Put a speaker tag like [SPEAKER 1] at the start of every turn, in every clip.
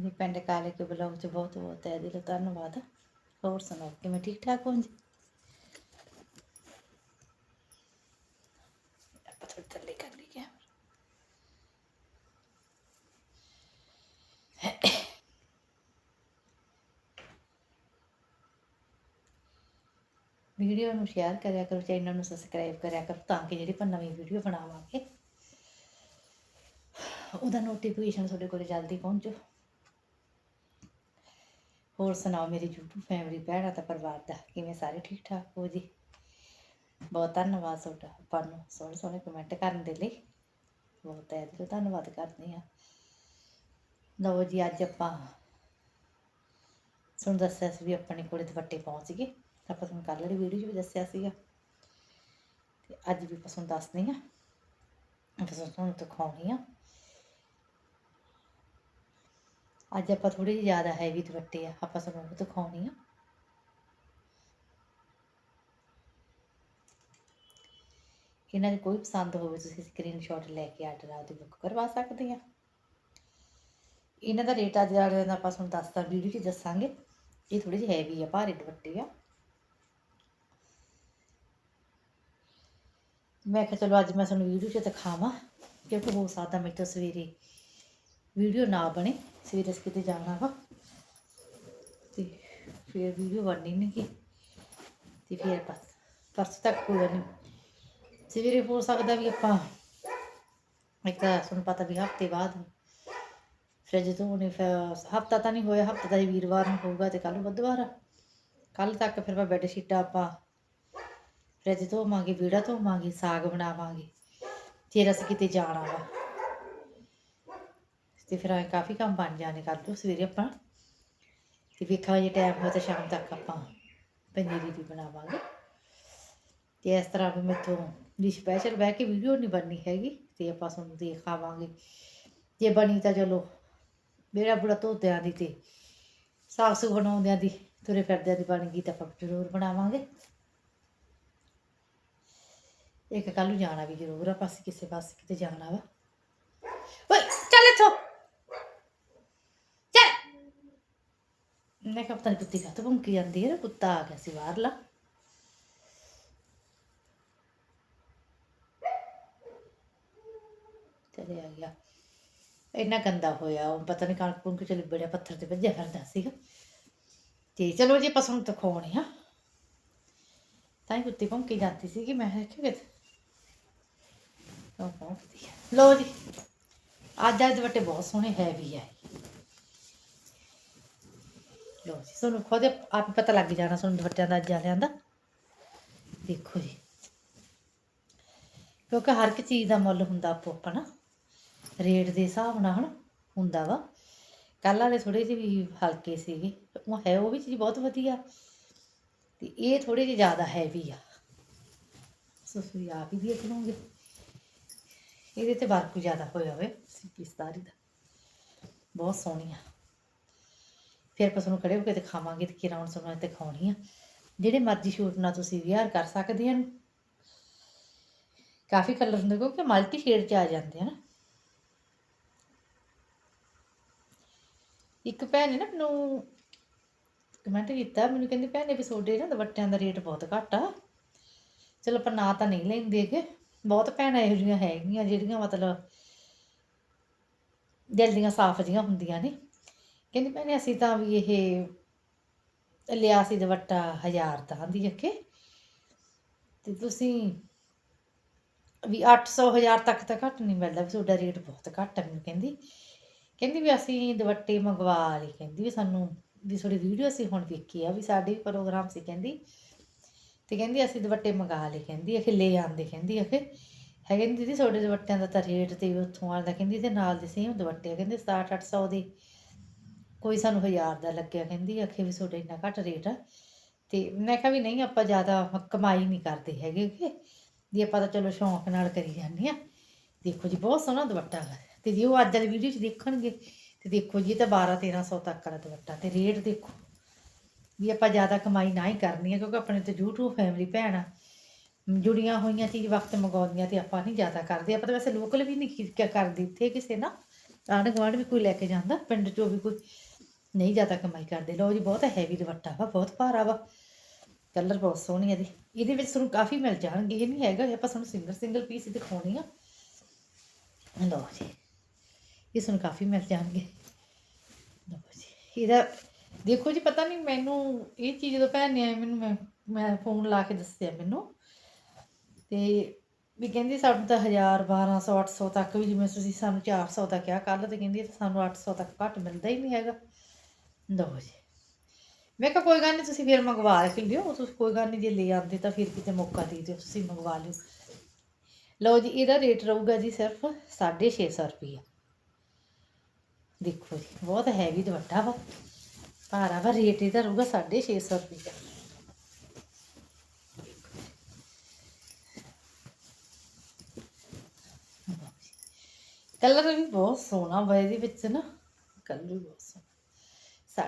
[SPEAKER 1] ਹਾਂਜੀ, ਪਿੰਡ ਕਾਲੇ ਕੇ ਬਲੌਗ 'ਚ ਬਹੁਤ ਬਹੁਤ ਹੈ ਦਿਲੋਂ ਧੰਨਵਾਦ। ਹੋਰ ਸੁਣਾਓ, ਕਿਵੇਂ ਠੀਕ ਠਾਕ ਹੋ ਜੀ? ਆਪਾਂ ਥੋੜੀ ਥੱਲੇ ਕਰ ਲਈ ਕੈਮਰਾ ਵੀਡੀਓ ਨੂੰ ਸ਼ੇਅਰ ਕਰਿਆ ਕਰੋ, ਚੈਨਲ ਨੂੰ ਸਬਸਕ੍ਰਾਈਬ ਕਰਿਆ ਕਰੋ, ਤਾਂ ਕਿ ਜਿਹੜੀ ਆਪਾਂ ਨਵੀਂ ਵੀਡੀਓ ਬਣਾਵਾਂਗੇ, ਉਹਦਾ ਨੋਟੀਫਿਕੇਸ਼ਨ ਤੁਹਾਡੇ ਕੋਲ ਜਲਦੀ ਪਹੁੰਚੋ। ਹੋਰ ਸੁਣਾਓ, ਮੇਰੀ YouTube ਫੈਮਿਲੀ ਭੈਣਾਂ ਦਾ ਪਰਿਵਾਰ ਦਾ ਕਿਵੇਂ ਸਾਰੇ ਠੀਕ ਠਾਕ ਹੋ ਜੀ? ਬਹੁਤ ਧੰਨਵਾਦ ਤੁਹਾਡਾ ਆਪਾਂ ਨੂੰ ਸੋਹਣੇ ਸੋਹਣੇ ਕਮੈਂਟ ਕਰਨ ਦੇ ਲਈ। ਬਹੁਤ ਹੈ ਦਿਲੋਂ ਧੰਨਵਾਦ ਕਰਦੀ ਹਾਂ। ਲਓ ਜੀ, ਅੱਜ ਆਪਾਂ ਤੁਹਾਨੂੰ ਦੱਸਿਆ ਸੀ ਵੀ ਆਪਣੇ ਕੋਲੇ ਦੁਪੱਟੇ ਪਹੁੰਚ ਗਏ ਆਪਾਂ ਤੁਹਾਨੂੰ ਕੱਲ੍ਹ ਵਾਲੀ ਵੀਡੀਓ 'ਚ ਵੀ ਦੱਸਿਆ ਸੀਗਾ। ਤੇ ਅੱਜ ਵੀ ਆਪਾਂ ਤੁਹਾਨੂੰ ਦੱਸਦੇ ਹਾਂ। ਆਪਾਂ ਤੁਹਾਨੂੰ ਦਿਖਾਉਣੀ ਆ ਅੱਜ ਆਪਾਂ ਥੋੜੇ ਜਿਹੇ ਜ਼ਿਆਦਾ ਹੈਵੀ ਦੁਪੱਟੇ ਆ, ਆਪਾਂ ਤੁਹਾਨੂੰ ਉਹ ਦਿਖਾਉਣੀ ਆ। ਇਹਨਾਂ ਦੀ ਕੋਈ ਪਸੰਦ ਹੋਵੇ, ਤੁਸੀਂ ਸਕਰੀਨਸ਼ਾਟ ਲੈ ਕੇ ਆਰਡਰ ਆਪਦੀ ਬੁੱਕ ਕਰਵਾ ਸਕਦੇ ਆ। ਇਹਨਾਂ ਦਾ ਰੇਟ ਅੱਜ ਵਾਲੇ ਦਾ ਆਪਾਂ ਤੁਹਾਨੂੰ ਦੱਸਦਾ ਵੀਡੀਓ 'ਚ ਦੱਸਾਂਗੇ। ਇਹ ਥੋੜੇ ਜਿਹੀ ਹੈਵੀ ਆ, ਭਾਰੇ ਦੁਪੱਟੇ ਆ। ਮੈਂ ਕਿਹਾ ਚਲੋ ਅੱਜ ਮੈਂ ਤੁਹਾਨੂੰ ਵੀਡੀਓ 'ਚ ਦਿਖਾਵਾਂ, ਕਿਉਂਕਿ ਹੋ ਸਕਦਾ ਮੇਰੇ ਤੋਂ ਸਵੇਰੇ ਵੀਡੀਓ ਨਾ ਬਣੇ, ਸਵੇਰੇ ਅਸੀਂ ਕਿਤੇ ਜਾਣਾ ਵਾ। ਤੇ ਫਿਰ ਵੀਡੀਓ ਬਣਨੀ ਨਹੀਂ ਗੀ। ਤੇ ਫਿਰ ਬਸ ਪਰਸੋਂ ਤੱਕ ਕੋਈ ਨਹੀਂ ਸਵੇਰੇ ਹੋ ਸਕਦਾ ਵੀ ਆਪਾਂ ਇੱਕ ਤਾਂ ਤੁਹਾਨੂੰ ਪਤਾ ਵੀ ਹਫ਼ਤੇ ਬਾਅਦ ਫ੍ਰਿਜ ਤੋਂ ਨੇ ਹਫਤਾ ਤਾਂ ਨਹੀਂ ਹੋਇਆ, ਹਫਤਾ ਤਾਂ ਹੀ ਵੀਰਵਾਰ ਨੂੰ ਹੋਊਗਾ ਤੇ ਕੱਲ ਬੁੱਧਵਾਰ ਆ। ਕੱਲ ਤੱਕ ਫਿਰ ਆਪਾਂ ਬੈੱਡ ਸ਼ੀਟਾਂ ਆਪਾਂ ਫ੍ਰਿਜ ਧੋਵਾਂਗੇ, ਵਿਹੜਾ ਧੋਵਾਂਗੇ, ਸਾਗ ਬਣਾਵਾਂਗੇ, ਫਿਰ ਅਸੀਂ ਕਿਤੇ ਜਾਣਾ ਵਾ। ਤੇ ਫਿਰ ਐਂ ਕਾਫੀ ਕੰਮ ਬਣ ਜਾਣੇ ਕੱਲ ਤੋਂ ਸਵੇਰੇ ਆਪਾਂ। ਤੇ ਵੇਖਾਂ ਜੇ ਟਾਈਮ ਹੋਇਆ ਤਾਂ ਸ਼ਾਮ ਤੱਕ ਆਪਾਂ ਪੰਜੀਰੀ ਵੀ ਬਣਾਵਾਂਗੇ। ਤੇ ਇਸ ਤਰ੍ਹਾਂ ਵੀ ਮੈਥੋਂ ਵੀ ਸਪੈਸ਼ਲ ਬਹਿ ਕੇ ਵੀਡੀਓ ਨਹੀਂ ਬਣਨੀ ਹੈਗੀ, ਤੇ ਆਪਾਂ ਤੁਹਾਨੂੰ ਦਿਖਾਵਾਂਗੇ ਜੇ ਬਣੀ ਤਾਂ ਚਲੋ, ਮੇਰਾ ਬੁੜਾ ਧੋਤਿਆਂ ਦੀ ਤੇ ਸਾਫ਼ ਸੁ ਬਣਾਉਂਦਿਆਂ ਦੀ, ਤੁਰੇ ਫਿਰਦਿਆਂ ਦੀ ਬਣ ਗਈ ਤਾਂ ਆਪਾਂ ਜ਼ਰੂਰ ਬਣਾਵਾਂਗੇ। ਇੱਕ ਕੱਲ ਨੂੰ ਜਾਣਾ ਵੀ ਜ਼ਰੂਰ ਆ ਪਾਸੇ ਕਿਸੇ ਪਾਸੇ ਕਿਤੇ ਜਾਣਾ ਵਾ। ਓਏ, ਚੱਲ ਇੱਥੋਂ ਚੱਲ ਮੈਂ ਕਿਹਾ ਪਤਾ ਨਹੀਂ ਕੁੱਤੀ ਕਾ ਭੁੰਕੀ ਜਾਂਦੀ ਹੈ ਨਾ ਕੁੱਤਾ ਆ ਗਿਆ ਸੀ ਬਾਹਰਲਾ। ਚਲੇ ਆ ਗਿਆ। ਇੰਨਾ ਗੰਦਾ ਹੋਇਆ, ਉਹ ਪਤਾ ਨਹੀਂ ਕਣਕ ਪੁੰਕ ਚ ਲਿਬੜਿਆ, ਪੱਥਰ ਤੇ ਭੱਜਿਆ ਫਿਰਦਾ ਸੀਗਾ। ਤੇ ਚਲੋ ਜੀ, ਆਪਾਂ ਤੁਹਾਨੂੰ ਦਿਖਾਉਣੇ ਆ। ਤਾਂ ਹੀ ਕੁੱਤੀ ਭੌਂਕੀ ਜਾਂਦੀ ਸੀ ਕਿ ਮੈਂ ਕਿਹਾ ਕਿ ਉਹ ਭੌਂਕਦੀ ਲੋ ਜੀ, ਅੱਜ ਅੱਜ ਦੁਪੱਟੇ ਬਹੁਤ ਸੋਹਣੇ ਹੈਵੀ ਆ ਲੋ ਜੀ ਤੁਹਾਨੂੰ ਖੁਦ ਆਪ ਹੀ ਪਤਾ ਲੱਗ ਜਾਣਾ ਤੁਹਾਨੂੰ ਦੁਪੱਟਿਆਂ ਦਾ ਅੱਜ ਵਾਲਿਆਂ ਦਾ ਦੇਖੋ ਜੀ, ਕਿਉਂਕਿ ਹਰ ਇੱਕ ਚੀਜ਼ ਦਾ ਮੁੱਲ ਹੁੰਦਾ ਆਪੋ ਆਪਣਾ, ਰੇਟ ਦੇ ਹਿਸਾਬ ਨਾਲ ਹਨਾ, ਹੁੰਦਾ ਵਾ। ਕੱਲ੍ਹ ਵਾਲੇ ਥੋੜੇ ਜਿਹੇ ਵੀ ਹਲਕੇ ਸੀਗੇ, ਉਹ ਹੈ, ਉਹ ਵੀ ਚੀਜ਼ ਬਹੁਤ ਵਧੀਆ। ਤੇ ਇਹ ਥੋੜੇ ਜਿਹੇ ਜ਼ਿਆਦਾ ਹੈਵੀ ਆ। ਸੋ ਤੁਸੀਂ ਆਪ ਹੀ ਦੇਖ ਲਓਗੇ। ਇਹਦੇ ਤੇ ਵਰਕ ਜ਼ਿਆਦਾ ਹੋਇਆ ਹੋਵੇ ਸਿੱਪੀ ਸਤਾਰੀ ਦਾ। ਬਹੁਤ ਸੋਹਣੀ ਆ ਫਿਰ ਆਪਾਂ ਤੁਹਾਨੂੰ ਖੜੇ ਹੋ ਕੇ ਦਿਖਾਵਾਂਗੇ ਤੇ ਕਿਰਾਂ ਹੁਣ ਦਿਖਾਉਣੀ ਆ। ਜਿਹੜੇ ਮਰਜ਼ੀ ਸ਼ੂਟ ਨਾਲ ਤੁਸੀਂ ਵਿਆਹ ਕਰ ਸਕਦੇ ਹਨ ਕਾਫੀ ਕਲਰ ਹੁੰਦੇ, ਕਿਉਂਕਿ ਮਲਟੀ ਸ਼ੇਡ ਚ ਆ ਜਾਂਦੇ ਹਨ ਇੱਕ ਭੈਣ ਨੇ ਨਾ ਮੈਨੂੰ ਕਮੈਂਟ ਕੀਤਾ, ਮੈਨੂੰ ਕਹਿੰਦੀ, ਭੈਣ ਨੇ ਵੀ ਤੁਹਾਡੇ ਨਾ ਦੁਪੱਟਿਆਂ ਦਾ ਰੇਟ ਬਹੁਤ ਘੱਟ ਆ। ਚਲੋ ਆਪਾਂ ਨਾ ਤਾਂ ਨਹੀਂ ਲੈਂਦੇ ਕਿ ਬਹੁਤ ਭੈਣਾਂ ਇਹੋ ਜਿਹੀਆਂ ਹੈਗੀਆਂ ਜਿਹੜੀਆਂ ਮਤਲਬ ਦਿਲ ਦੀਆਂ ਸਾਫ਼ ਜੀਆਂ ਹੁੰਦੀਆਂ ਨੇ। ਕਹਿੰਦੀ ਭੈਣੇ ਅਸੀਂ ਤਾਂ ਵੀ ਇਹ ਲਿਆ ਸੀ ਦੁਪੱਟਾ ਹਜ਼ਾਰ ਦਾ ਦੀ ਅੱਖੇ ਤੇ ਤੁਸੀਂ ਵੀ 800 ਹਜ਼ਾਰ ਤੱਕ ਤਾਂ ਘੱਟ ਨਹੀਂ ਮਿਲਦਾ ਵੀ ਤੁਹਾਡਾ ਰੇਟ ਬਹੁਤ ਘੱਟ ਹੈ ਮੈਨੂੰ ਕਹਿੰਦੀ। ਕਹਿੰਦੀ ਵੀ ਅਸੀਂ ਦੁਪੱਟੇ ਮੰਗਵਾ ਲਈ ਕਹਿੰਦੀ ਵੀ ਸਾਨੂੰ ਵੀ ਤੁਹਾਡੀ ਵੀਡੀਓ ਅਸੀਂ ਹੁਣ ਵੇਖੀ ਆ ਵੀ ਸਾਡੇ ਵੀ ਪ੍ਰੋਗਰਾਮ ਸੀ ਕਹਿੰਦੀ। ਤੇ ਕਹਿੰਦੀ ਅਸੀਂ ਦੁਪੱਟੇ ਮੰਗਾ ਲਏ। ਕਹਿੰਦੀ ਅਖੇ ਲੈ ਆਂਦੇ ਕਹਿੰਦੀ ਅਖੇ ਹੈ ਕਹਿੰਦੀ ਦੀਦੀ ਤੁਹਾਡੇ ਦੁਪੱਟਿਆਂ ਦਾ ਤਾਂ ਰੇਟ ਤੇ ਉੱਥੋਂ ਆਉਂਦਾ। ਕਹਿੰਦੀ ਤੇ ਨਾਲ ਦੇ ਸੇਮ ਦੁਪੱਟੇ ਆ। ਕਹਿੰਦੇ 67 800 ਦੇ। ਕੋਈ ਸਾਨੂੰ ਹਜ਼ਾਰ ਦਾ ਲੱਗਿਆ, ਕਹਿੰਦੀ ਆਖੇ ਵੀ ਤੁਹਾਡਾ ਇੰਨਾ ਘੱਟ ਰੇਟ ਆ। ਤੇ ਮੈਂ ਕਿਹਾ ਵੀ ਨਹੀਂ, ਆਪਾਂ ਜ਼ਿਆਦਾ ਕਮਾਈ ਨਹੀਂ ਕਰਦੇ ਹੈਗੇ ਕਿ ਵੀ ਆਪਾਂ ਤਾਂ ਚਲੋ ਸ਼ੌਂਕ ਨਾਲ ਕਰੀ ਜਾਂਦੇ ਆ। ਦੇਖੋ ਜੀ, ਬਹੁਤ ਸੋਹਣਾ ਦੁਪੱਟਾ ਹੈ ਤੇ ਜੇ ਉਹ ਅੱਜ ਵਾਲੀ ਵੀਡੀਓ 'ਚ ਦੇਖਣਗੇ, ਤੇ ਦੇਖੋ ਜੀ, ਇਹ ਤਾਂ 12 1300 ਤੱਕ ਦਾ ਦੁਪੱਟਾ। ਤੇ ਰੇਟ ਦੇਖੋ। ਵੀ ਆਪਾਂ ਜ਼ਿਆਦਾ ਕਮਾਈ ਨਾ ਹੀ ਕਰਨੀ ਹੈ ਕਿਉਂਕਿ ਆਪਣੇ ਤੇ YouTube ਫੈਮਿਲੀ ਭੈਣਾਂ ਜੁੜੀਆਂ ਹੋਈਆਂ ਚੀਜ਼ ਵਕਤ ਮੰਗਾਉਂਦੀਆਂ ਤੇ ਆਪਾਂ ਨਹੀਂ ਜ਼ਿਆਦਾ ਕਰਦੇ। ਆਪਾਂ ਤਾਂ ਵੈਸੇ ਲੋਕਲ ਵੀ ਨਹੀਂ ਕੀ ਕਰਦੇ। ਇੱਥੇ ਕਿਸੇ ਨਾ ਆਂਢ ਗੁਆਂਢ ਵੀ ਕੋਈ ਲੈ ਕੇ ਜਾਂਦਾ, ਪਿੰਡ ਚੋਂ ਵੀ ਕੋਈ। ਨਹੀਂ ਜ਼ਿਆਦਾ ਕਮਾਈ ਕਰਦੇ। ਲਓ ਜੀ, ਬਹੁਤ ਹੈਵੀ ਦੁਪੱਟਾ ਵਾ, ਬਹੁਤ ਭਾਰਾ ਵਾ। ਕਲਰ ਬਹੁਤ ਸੋਹਣੀ ਇਹਦੀ। ਇਹਦੇ ਵਿੱਚ ਤੁਹਾਨੂੰ ਕਾਫੀ ਮਿਲ ਜਾਣਗੇ। ਇਹ ਨਹੀਂ ਹੈਗਾ ਆਪਾਂ ਤੁਹਾਨੂੰ ਸਿੰਗਲ ਸਿੰਗਲ ਪੀਸ ਹੀ ਦਿਖਾਉਣੀ ਆ। ਲਓ ਜੀ, ਇਹ ਤੁਹਾਨੂੰ ਕਾਫੀ ਮਿਲ ਜਾਣਗੇ। ਲਓ ਜੀ, ਇਹਦਾ ਦੇਖੋ ਜੀ, ਪਤਾ ਨਹੀਂ ਮੈਨੂੰ ਇਹ ਚੀਜ਼ ਜਦੋਂ ਭੈਣ ਨੇ ਆਏ, ਮੈਨੂੰ ਮੈਂ ਮੈਂ ਫੋਨ ਲਾ ਕੇ ਦੱਸਿਆ ਮੈਨੂੰ। ਤੇ ਵੀ ਕਹਿੰਦੀ ਸਾਨੂੰ ਤਾਂ 1000 1200 800 ਤੱਕ ਵੀ ਜਿਵੇਂ ਤੁਸੀਂ ਸਾਨੂੰ 400 ਦਾ ਕਿਹਾ ਕੱਲ ਤੇ ਕਹਿੰਦੀ ਤਾਂ ਸਾਨੂੰ 800 ਤੱਕ ਘੱਟ ਮਿਲਦਾ ਹੀ ਨਹੀਂ ਹੈਗਾ। ਲਓ ਜੀ। ਮੈਂ ਕਿਹਾ ਕੋਈ ਗੱਲ ਨਹੀਂ ਤੁਸੀਂ ਫਿਰ ਮੰਗਵਾ ਕੇ ਲਿਓ। ਤੁਸੀਂ ਕੋਈ ਗੱਲ ਨਹੀਂ ਜੇ ਲੈ ਆਉਂਦੇ ਤਾਂ ਫਿਰ ਕਿਤੇ ਮੌਕਾ ਦੇ ਦਿਓ, ਤੁਸੀਂ ਮੰਗਵਾ ਲਿਓ। ਲਓ ਜੀ, ਇਹਦਾ ਰੇਟ ਰਹੂਗਾ ਜੀ ਸਿਰਫ 650 ਰੁਪਈਆ। ਦੇਖੋ ਜੀ, ਬਹੁਤ ਹੈਵੀ ਦੁਪੱਟਾ ਵਾ। ਭਾਰਾ ਵਾ, ਰੇਟ ਇਹਦਾ ਰਹੂਗਾ 650 ਰੁਪਈਆ। ਕਲਰ ਵੀ ਬਹੁਤ ਸੋਹਣਾ ਵਾ ਇਹਦੇ ਵਿੱਚ ਨਾ। ਕਲਰ ਵੀ ਬਹੁਤ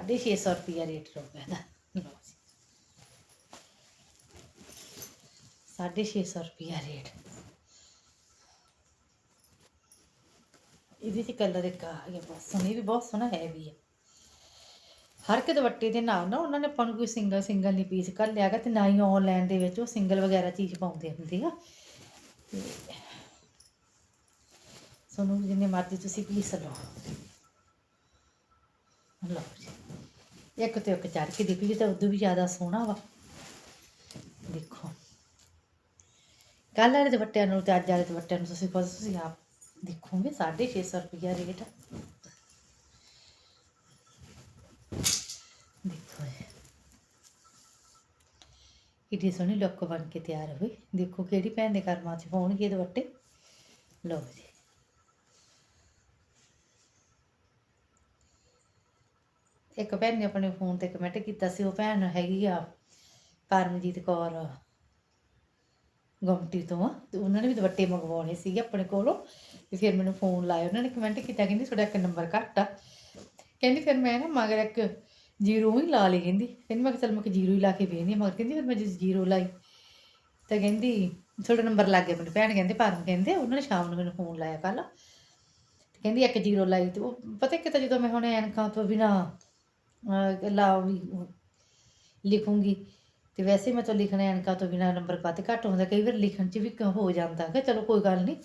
[SPEAKER 1] 650 ਰੁਪਈਆ ਰੇਟ ਰਹੂਗਾ ਇਹਦਾ। ਲਓ ਜੀ। 650 ਰੁਪਈਆ ਰੇਟ। ਇਹਦੇ ਚ ਕਲਰ ਇੱਕ ਆ ਗਿਆ ਬਹੁਤ ਸੋਹਣਾ ਵੀ ਬਹੁਤ ਸੋਹਣਾ ਹੈ ਵੀ ਹੈ ਹਰ ਇੱਕ ਦੁਪੱਟੇ ਦੇ ਨਾਲ ਨਾ ਉਹਨਾਂ ਨੇ ਆਪਾਂ ਨੂੰ ਕੋਈ ਸਿੰਗਲ ਸਿੰਗਲ ਨਹੀਂ ਪੀਸ ਕਰ ਲਿਆਗਾ ਤੇ ਨਾ ਹੀ ਆਨਲਾਈਨ ਦੇ ਵਿੱਚ ਉਹ ਸਿੰਗਲ ਵਗੈਰਾ ਚੀਜ਼ ਪਾਉਂਦੇ ਹੁੰਦੇ ਆ। ਤੇ ਜਿੰਨੇ ਮਰਜ਼ੀ ਤੁਸੀਂ ਪੀਸ ਲਓ ਲਓ ਜੀ ਇੱਕ ਤੇ ਇੱਕ ਚੜ ਕੇ ਦੇਖੋ ਜੀ ਤਾਂ ਉਦੋਂ ਵੀ ਜ਼ਿਆਦਾ ਸੋਹਣਾ ਵਾ। ਦੇਖੋ। ਕੱਲ੍ਹ ਵਾਲੇ ਦੁਪੱਟਿਆਂ ਨੂੰ ਤੇ ਅੱਜ ਵਾਲੇ ਦੁਪੱਟਿਆਂ ਨੂੰ ਤੁਸੀਂ ਖੁਦ ਤੁਸੀਂ ਆਪ ਦੇਖੋਗੇ 650 ਰੁਪਈਆ ਰੇਟ ਦੇਖੋ ਇਹ। ਕਿੱਡੀ ਸੋਹਣੀ ਲੁੱਕ ਬਣ ਕੇ ਤਿਆਰ ਹੋਈ। ਦੇਖੋ ਕਿਹੜੀ ਭੈਣ ਦੇ ਕਰਮਾਂ 'ਚ ਹੋਣਗੇ ਦੁਪੱਟੇ। ਲਓ ਜੀ। ਇੱਕ ਭੈਣ ਨੇ ਆਪਣੇ ਫੋਨ ਤੇ ਕਮੈਂਟ ਕੀਤਾ ਸੀ, ਉਹ ਭੈਣ ਹੈਗੀ ਆ ਪਰਮਜੀਤ ਕੌਰ ਗੁੰਮਟੀ ਤੋਂ। ਆ ਤੇ ਉਹਨਾਂ ਨੇ ਵੀ ਦੁਪੱਟੇ ਮੰਗਵਾਉਣੇ ਸੀਗੇ ਆਪਣੇ ਕੋਲੋਂ। ਤੇ ਫਿਰ ਮੈਨੂੰ ਫੋਨ ਲਾਇਆ, ਉਹਨਾਂ ਨੇ ਕਮੈਂਟ ਕੀਤਾ, ਕਹਿੰਦੀ ਤੁਹਾਡਾ ਇੱਕ ਨੰਬਰ ਘੱਟ ਆ। ਕਹਿੰਦੀ ਫਿਰ ਮੈਂ ਨਾ ਮਗਰ ਇੱਕ ਜ਼ੀਰੋ ਹੀ ਲਾ ਲਈ, ਕਹਿੰਦੀ। ਕਹਿੰਦੀ ਮੈਂ ਕਿਹਾ ਚੱਲ ਮੈਂ ਕਿ ਜ਼ੀਰੋ ਹੀ ਲਾ ਕੇ ਵੇਖਦੀ ਮਗਰ ਕਹਿੰਦੀ ਫਿਰ ਮੈਂ ਜੇ ਜ਼ੀਰੋ ਲਾਈ। ਤਾਂ ਕਹਿੰਦੀ ਤੁਹਾਡਾ ਨੰਬਰ ਲੱਗ ਗਿਆ ਮੈਨੂੰ, ਭੈਣ ਕਹਿੰਦੇ, ਪਰਮ ਕਹਿੰਦੇ, ਉਹਨਾਂ ਨੇ ਸ਼ਾਮ ਨੂੰ ਮੈਨੂੰ ਫੋਨ ਲਾਇਆ ਕੱਲ ਤੇ ਕਹਿੰਦੀ ਇੱਕ ਜ਼ੀਰੋ ਲਾਈ, ਤੇ ਉਹ ਪਤਾ ਕਿਤਾ ਜਦੋਂ ਮੈਂ ਹੁਣ ਐਨਕਾਂ ਤੋਂ ਬਿਨਾ ਲਾ ਵੀ, ਲਿਖੂੰਗੀ। ਤੇ ਵੈਸੇ ਮੈਂ ਤਾਂ ਲਿਖਣਾ ਐਨਕਾ ਤੋਂ ਬਿਨਾ ਨੰਬਰ ਵੱਧ ਘੱਟ ਹੁੰਦਾ, ਕਈ ਵਾਰ ਲਿਖਣ 'ਚ ਵੀ ਹੋ ਜਾਂਦਾ ਹੈ ਚਲੋ ਕੋਈ ਗੱਲ ਨਹੀਂ।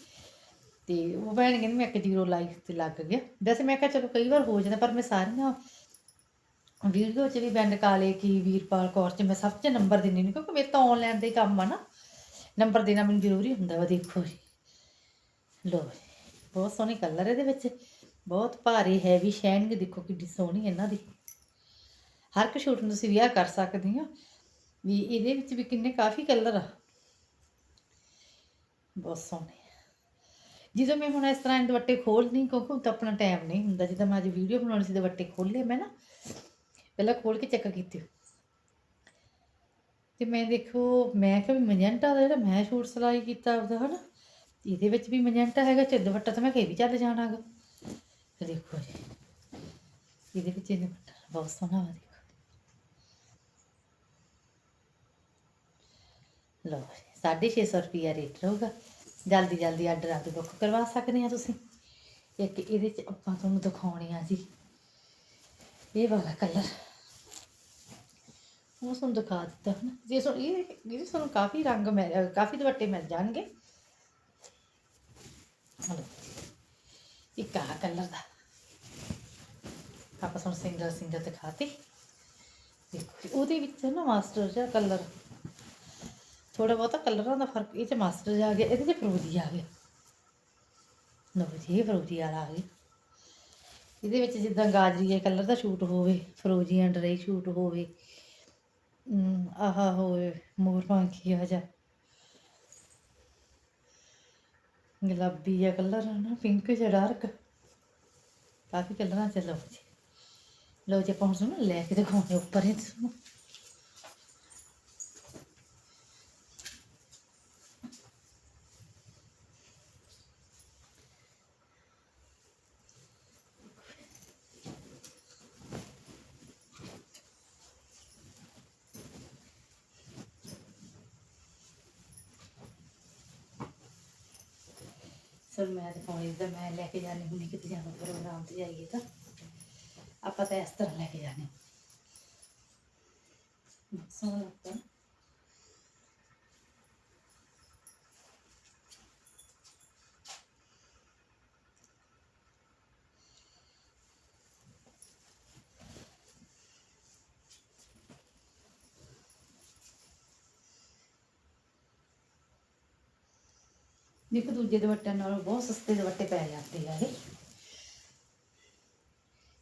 [SPEAKER 1] ਤੇ ਉਹ ਭੈਣ ਕਹਿੰਦੀ ਮੈਂ ਇੱਕ ਜ਼ੀਰੋ ਲਾਈ ਤੇ ਲੱਗ ਗਿਆ। ਵੈਸੇ ਮੈਂ ਕਿਹਾ ਚਲੋ ਕਈ ਵਾਰ ਹੋ ਜਾਂਦਾ, ਪਰ ਮੈਂ ਸਾਰੀਆਂ ਵੀਡੀਓ 'ਚ ਵੀ ਬੈਂਡ ਕਾਲੇ ਕੀ ਵੀਰਪਾਲ ਕੌਰ 'ਚ ਮੈਂ ਸਭ 'ਚ ਨੰਬਰ ਦਿੰਦੀ ਨਹੀਂ ਕਿਉਂਕਿ ਮੇਰੇ ਤਾਂ ਆਨਲਾਈਨ ਦਾ ਹੀ ਕੰਮ ਆ ਨਾ। ਨੰਬਰ ਦੇਣਾ ਮੈਨੂੰ ਜ਼ਰੂਰੀ ਹੁੰਦਾ ਵਾ, ਦੇਖੋ ਜੀ। ਲੋ ਬਹੁਤ ਸੋਹਣੇ ਕਲਰ ਇਹਦੇ ਵਿੱਚ। ਬਹੁਤ ਭਾਰੀ ਹੈਵੀ ਸ਼ਾਈਨਿੰਗ ਦੇਖੋ ਕਿੱਡੀ ਸੋਹਣੀ ਇਹਨਾਂ ਦੀ। ਹਰ ਇੱਕ ਛੂਟ ਨੂੰ ਤੁਸੀਂ ਵਿਆਹ ਕਰ ਸਕਦੇ ਹੋ। ਵੀ ਇਹਦੇ ਵਿੱਚ ਵੀ ਕਿੰਨੇ ਕਾਫੀ ਕਲਰ ਆ। ਬਹੁਤ ਸੋਹਣੇ ਜਦੋਂ ਮੈਂ ਹੁਣ ਇਸ ਤਰ੍ਹਾਂ ਦੁਪੱਟੇ ਖੋਲ੍ਹਦੀ ਕਿਉਂਕਿ ਹੁਣ ਤਾਂ ਆਪਣਾ ਟਾਈਮ ਨਹੀਂ ਹੁੰਦਾ। ਜਿੱਦਾਂ ਮੈਂ ਅੱਜ ਵੀਡੀਓ ਬਣਾਉਣੀ ਸੀ, ਦੁਪੱਟੇ ਖੋਲ੍ਹੇ ਮੈਂ ਨਾ, ਪਹਿਲਾਂ ਖੋਲ ਕੇ ਚੈੱਕ ਕੀਤੇ। ਤੇ ਮੈਂ ਦੇਖੋ, ਮੈਂ ਕਿਹਾ ਵੀ ਮਜੈਂਟਾ ਦਾ ਜਿਹੜਾ ਮੈਂ ਸ਼ੂਟ ਸਿਲਾਈ ਕੀਤਾ ਉਹਦਾ ਹਨਾ, ਇਹਦੇ ਵਿੱਚ ਵੀ ਮਜੈਂਟਾ ਹੈਗਾ ਚ ਦੁਪੱਟਾ ਤਾਂ ਮੈਂ ਕਿਹਾ ਵੀ ਚੱਲ ਜਾਣਾਗਾ। ਤੇ ਦੇਖੋ ਜੀ, ਇਹਦੇ ਵਿੱਚ ਇਹ ਦੁਪੱਟਾ ਬਹੁਤ ਸੋਹਣਾ ਵਾ ਦੇਖੋ ਲਓ ਜੀ 650 ਰੁਪਿਆ ਰੇਟ ਰਹੂਗਾ। ਜਲਦੀ ਜਲਦੀ ਆਰਡਰ ਆ ਬੁੱਕ ਕਰਵਾ ਸਕਦੇ ਆ ਤੁਸੀਂ। ਇੱਕ ਇਹਦੇ ਚ ਆਪਾਂ ਤੁਹਾਨੂੰ ਦਿਖਾਉਣੇ ਆ ਜੀ। ਇਹ ਵਾਲਾ ਕਲਰ ਉਹ ਤੁਹਾਨੂੰ ਦਿਖਾ ਦਿੱਤਾ ਹਨ। ਜੇ ਸੋ ਇਹ ਇਹਦੇ ਤੁਹਾਨੂੰ ਕਾਫੀ ਰੰਗ ਮਿਲ ਕਾਫੀ ਦੁਪੱਟੇ ਮਿਲ ਜਾਣਗੇ। ਹਲੋ, ਇੱਕ ਆਹ ਕਲਰ ਦਾ। ਆਪਾਂ ਤੁਹਾਨੂੰ ਸਿੰਗਲ ਸਿੰਗਲ ਦਿਖਾਤੀ। ਦੇਖੋ ਉਹਦੇ ਵਿੱਚ ਨਾ ਮਾਸਟਰ ਜਿਹਾ ਕਲਰ ਥੋੜਾ ਬਹੁਤਾ ਕਲਰਾਂ ਦਾ ਫ਼ਰਕ ਇਹ ਚ ਮਾਸਟਰ ਜਿਹਾ ਆ ਗਿਆ ਇਹਦੇ ਚ ਫਰੋਜੀ ਆ ਗਿਆ ਲਓ ਜੀ ਇਹ ਫਰੋਜੀ ਵਾਲਾ ਆ ਗਿਆ। ਇਹਦੇ ਵਿੱਚ ਜਿੱਦਾਂ ਗਾਜਰੀ ਕਲਰ ਦਾ ਸ਼ੂਟ ਹੋਵੇ ਫਰੋਜੀ ਐਂਡ ਰੇ ਸ਼ੂਟ ਹੋਵੇ ਅਮ, ਆਹ ਹੋਵੇ ਮੋਰ ਪੰਖੀ ਆ ਜਾ। ਗੁਲਾਬੀ ਜਿਹਾ ਕਲਰ ਹੈ ਨਾ ਪਿੰਕ ਜਿਹਾ ਡਾਰਕ। ਕਾਫੀ ਕਲਰਾਂ ਚ ਲਓ ਜੀ। ਲਓ ਜੀ ਆਪਾਂ ਹੁਣ ਤੁਹਾਨੂੰ ਲੈ ਕੇ ਦਿਖਾਉਂਦੇ ਉੱਪਰ ਹੀ ਤੁਹਾਨੂੰ ਸਰ ਮੈਂ ਦਿਖਾਉਣੀ ਤਾਂ ਮੈਂ ਲੈ ਕੇ ਜਾਣੀ ਹੁੰਦੀ ਕਿਤੇ ਜਾਣਾ ਪ੍ਰੋਗਰਾਮ ਤੇ ਜਾਈਏ ਤਾਂ। ਆਪਾਂ ਤਾਂ ਇਸ ਤਰ੍ਹਾਂ ਲੈ ਕੇ ਜਾਣੇ ਸੋਹਣਾ ਲੱਗਦਾ ਨਾ। ਇੱਕ ਦੂਜੇ ਦੁਪੱਟਿਆਂ ਨਾਲੋਂ ਬਹੁਤ ਸਸਤੇ ਦੁਪੱਟੇ ਪੈ ਜਾਂਦੇ ਆ ਇਹ।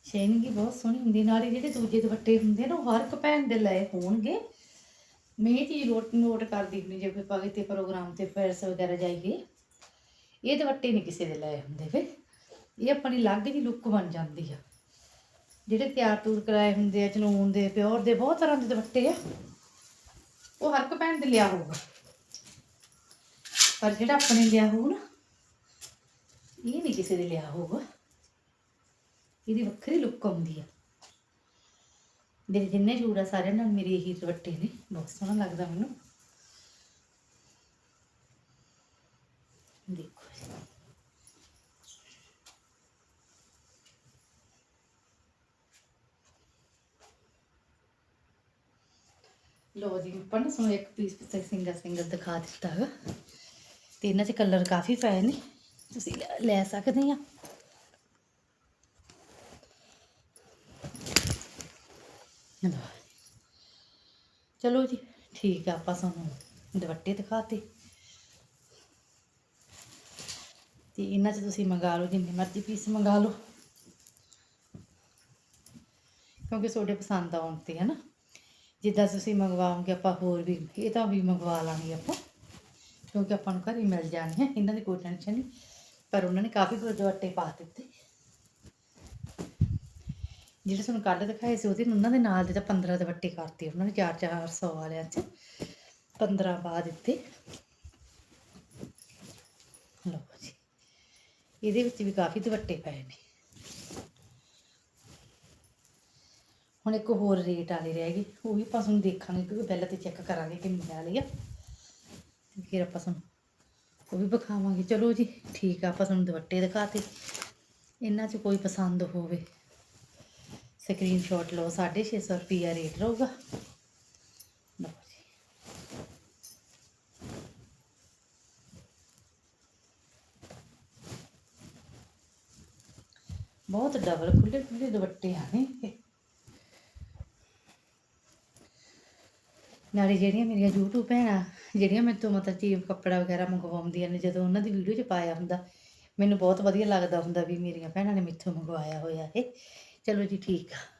[SPEAKER 1] ਸ਼ੇਨਿੰਗ ਬਹੁਤ ਸੋਹਣੀ ਹੁੰਦੀ, ਨਾਲੇ ਜਿਹੜੇ ਦੂਜੇ ਦੁਪੱਟੇ ਹੁੰਦੇ ਨਾ, ਉਹ ਹਰ ਇੱਕ ਭੈਣ ਦੇ ਲਏ ਹੋਣਗੇ। ਮੈਂ ਇਹ ਚੀਜ਼ ਨੋਟ ਨੋਟ ਕਰਦੀ ਹੁੰਦੀ, ਜੇ ਕੋਈ ਪਗੇ ਤੇ ਪ੍ਰੋਗਰਾਮ ਤੇ ਪੈਰਸ ਵਗੈਰਾ ਜਾਈਏ। ਇਹ ਦੁਪੱਟੇ ਨਹੀਂ ਕਿਸੇ ਦੇ ਲਏ ਹੁੰਦੇ ਫਿਰ। ਇਹ ਆਪਣੀ ਅਲੱਗ ਜੀ ਲੁੱਕ ਬਣ ਜਾਂਦੀ ਆ। ਜਿਹੜੇ ਤਿਆਰ ਤੂਰ ਕਰਾਏ ਹੁੰਦੇ ਆ ਚਨੂਨ ਦੇ, ਪਿਓਰ ਦੇ, ਬਹੁਤ ਤਰ੍ਹਾਂ ਦੇ ਦੁਪੱਟੇ ਆ। ਉਹ ਹਰ ਇੱਕ ਭੈਣ ਦੇ ਲਿਆ ਹੋਊਗਾ। ਪਰ ਜਿਹੜਾ ਆਪਣੇ ਲਿਆ ਹੋਊ ਨਾ, ਇਹ ਨਹੀਂ ਕਿਸੇ ਦੇ ਲਿਆ ਹੋਊਗਾ। ਇਹਦੀ ਵੱਖਰੀ ਲੁੱਕ ਆਉਂਦੀ ਆ। ਮੇਰੇ ਜਿੰਨੇ ਸ਼ੂਟ ਆ ਸਾਰਿਆਂ ਨਾਲ ਮੇਰੇ ਇਹੀ ਦੁਪੱਟੇ ਨੇ। ਬਹੁਤ ਸੋਹਣਾ ਲੱਗਦਾ ਮੈਨੂੰ। ਦੇਖੋ ਜੀ। ਲੋ ਜੀ, ਆਪਾਂ ਨਾ ਇੱਕ ਪੀਸ ਤੇ ਸਿੰਗਲ ਸਿੰਗਲ ਦਿਖਾ ਦਿੱਤਾ ਹੈਗਾ ਤੇ ਇਹਨਾਂ 'ਚ ਕਲਰ ਕਾਫੀ ਪਏ ਨੇ। ਤੁਸੀਂ ਲੈ- ਲੈ ਸਕਦੇ ਆ। ਚਲੋ ਜੀ, ਠੀਕ ਆ, ਆਪਾਂ ਤੁਹਾਨੂੰ ਦੁਪੱਟੇ ਦਿਖਾਤੇ। ਤੇ ਇਹਨਾਂ 'ਚ ਤੁਸੀਂ ਮੰਗਾ ਲਓ, ਜਿੰਨੇ ਮਰਜ਼ੀ ਪੀਸ ਮੰਗਾ ਲਓ। ਕਿਉਂਕਿ ਤੁਹਾਡੇ ਪਸੰਦ ਆਉਣ ਤੇ ਹੈ ਨਾ ਜਿੱਦਾਂ ਤੁਸੀਂ ਮੰਗਵਾਓਗੇ ਆਪਾਂ ਹੋਰ ਵੀ, ਇਹ ਤਾਂ ਵੀ ਮੰਗਵਾ ਲਾਂਗੇ ਆਪਾਂ। ਕਿਉਂਕਿ ਆਪਾਂ ਨੂੰ ਘਰ ਹੀ ਮਿਲ ਜਾਣੇ ਆ, ਇਹਨਾਂ ਦੀ ਕੋਈ ਟੈਨਸ਼ਨ ਨਹੀਂ। ਪਰ ਉਹਨਾਂ ਨੇ ਕਾਫੀ ਦੁਪੱਟੇ ਪਾ ਦਿੱਤੇ। ਜਿਹੜੇ ਤੁਹਾਨੂੰ ਕੱਢ ਦਿਖਾਏ ਸੀ, ਉਹਦੇ ਉਹਨਾਂ ਦੇ ਨਾਲ ਦੇ ਤਾਂ 15 ਦੁਪੱਟੇ ਕਰਤੇ, ਉਹਨਾਂ ਨੇ 4 400 ਵਾਲਿਆਂ 'ਚ 15 ਪਾ ਦਿੱਤੇ। ਲਓ ਜੀ, ਇਹਦੇ ਵਿੱਚ ਵੀ ਕਾਫੀ ਦੁਪੱਟੇ ਪਏ ਨੇ। ਹੁਣ ਇੱਕ ਹੋਰ ਰੇਟ ਵਾਲੇ ਰਹਿ ਗਏ, ਉਹ ਵੀ ਆਪਾਂ ਤੁਹਾਨੂੰ ਦੇਖਾਂਗੇ, ਕਿਉਂਕਿ ਪਹਿਲਾਂ ਤੇ ਚੈੱਕ ਕਰਾਂਗੇ ਕਿੰਨੇ ਵਾਲੀ ਆ। ਫਿਰ ਆਪਾਂ ਤੁਹਾਨੂੰ ਉਹ ਵੀ ਵਿਖਾਵਾਂਗੇ। ਚਲੋ ਜੀ, ਠੀਕ ਆ, ਆਪਾਂ ਤੁਹਾਨੂੰ ਦੁਪੱਟੇ ਦਿਖਾਤੇ। ਇਹਨਾਂ 'ਚ ਕੋਈ ਪਸੰਦ ਹੋਵੇ ਸਕਰੀਨਸ਼ਾਟ ਲਓ 650 ਰੁਪਿਆ ਰੇਟ ਰਹੂਗਾ। ਲਓ ਜੀ। ਬਹੁਤ ਡਬਲ ਖੁੱਲੇ ਖੁੱਲੇ ਦੁਪੱਟੇ ਆ ਨੇ ਨਾਲੇ ਜਿਹੜੀਆਂ ਮੇਰੀਆਂ YouTube ਭੈਣਾਂ, ਜਿਹੜੀਆਂ ਮੇਰੇ ਤੋਂ ਮਤਲਬ ਚੀਜ਼ ਕੱਪੜਾ ਵਗੈਰਾ ਮੰਗਵਾਉਂਦੀਆਂ ਨੇ, ਜਦੋਂ ਉਹਨਾਂ ਦੀ ਵੀਡੀਓ 'ਚ ਪਾਇਆ ਹੁੰਦਾ, ਮੈਨੂੰ ਬਹੁਤ ਵਧੀਆ ਲੱਗਦਾ ਹੁੰਦਾ ਵੀ ਮੇਰੀਆਂ ਭੈਣਾਂ ਨੇ ਮੇਥੋਂ ਮੰਗਵਾਇਆ ਹੋਇਆ ਇਹ। ਚਲੋ ਜੀ, ਠੀਕ ਆ।